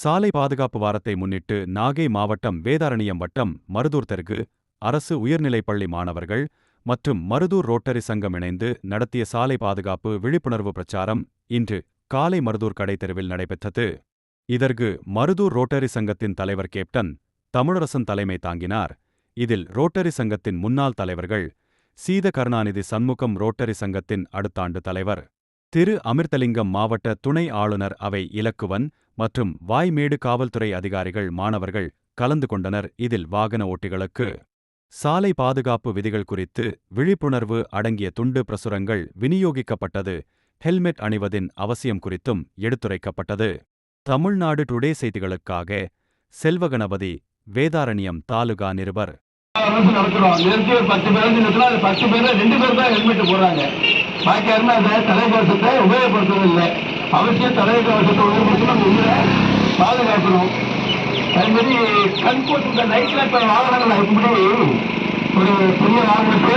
சாலை பாதுகாப்பு வாரத்தை முன்னிட்டு நாகை மாவட்டம் வேதாரண்யம் வட்டம் மருதூர் தெற்கு அரசு உயர்நிலைப்பள்ளி மாணவர்கள் மற்றும் மருதூர் ரோட்டரி சங்கம் இணைந்து நடத்திய சாலை பாதுகாப்பு விழிப்புணர்வு பிரச்சாரம் இன்று காலை மருதூர் கடை தெருவில் நடைபெற்றது. இதற்கு மருதூர் ரோட்டரி சங்கத்தின் தலைவர் கேப்டன் தமிழரசன் தலைமை தாங்கினார். இதில் ரோட்டரி சங்கத்தின் முன்னாள் தலைவர்கள் சீத கருணாநிதி சண்முகம் ரோட்டரி சங்கத்தின் அடுத்தாண்டு தலைவர். திரு அமிர்தலிங்கம் மாவட்ட துணை ஆளுநர் அவை இலக்குவன் மற்றும் வாய்மேடு காவல்துறை அதிகாரிகள் மாணவர்கள் கலந்து கொண்டனர். இதில் வாகன ஓட்டிகளுக்கு சாலை பாதுகாப்பு விதிகள் குறித்து விழிப்புணர்வு அடங்கிய துண்டு பிரசுரங்கள் விநியோகிக்கப்பட்டது. ஹெல்மெட் அணிவதின் அவசியம் குறித்தும் எடுத்துரைக்கப்பட்டது. தமிழ்நாடு டுடே செய்திகளுக்காக செல்வகணபதி வேதாரண்யம் தாலுகா நிருபர். பாக்கி யாருமே தலைக்கவசத்தை அவசியம் தலைக்கவசத்தை அது மாதிரி கண் போட்டு இந்த நைட்ல இப்ப வாகனங்கள் எப்படி ஒரு பெரிய வாகனத்தை